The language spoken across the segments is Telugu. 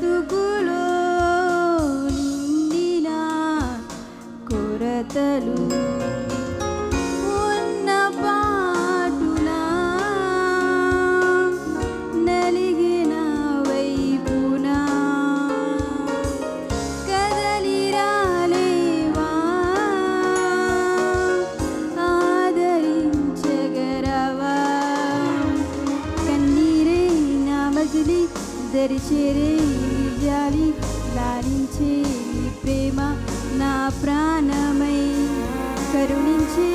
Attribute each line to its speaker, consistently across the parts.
Speaker 1: tugu తెరిచి జాలి లాలించే ప్రేమ నా ప్రాణమై కరుణించే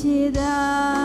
Speaker 1: 记得。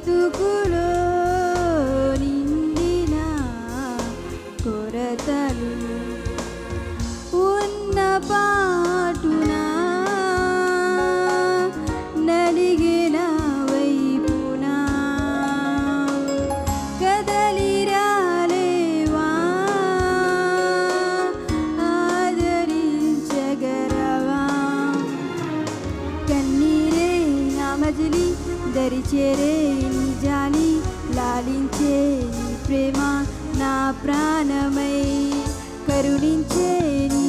Speaker 1: బ్రతుకులో నిండిన కొరతలు ఉన్న పాటున నలిగిన వైపున కదలి రాలేవా ఆదరించగలవా? కన్న మజిలి దరిచేరే నీ జాలి లాలించే నీ ప్రేమ నా ప్రాణమై కరుణించే నీ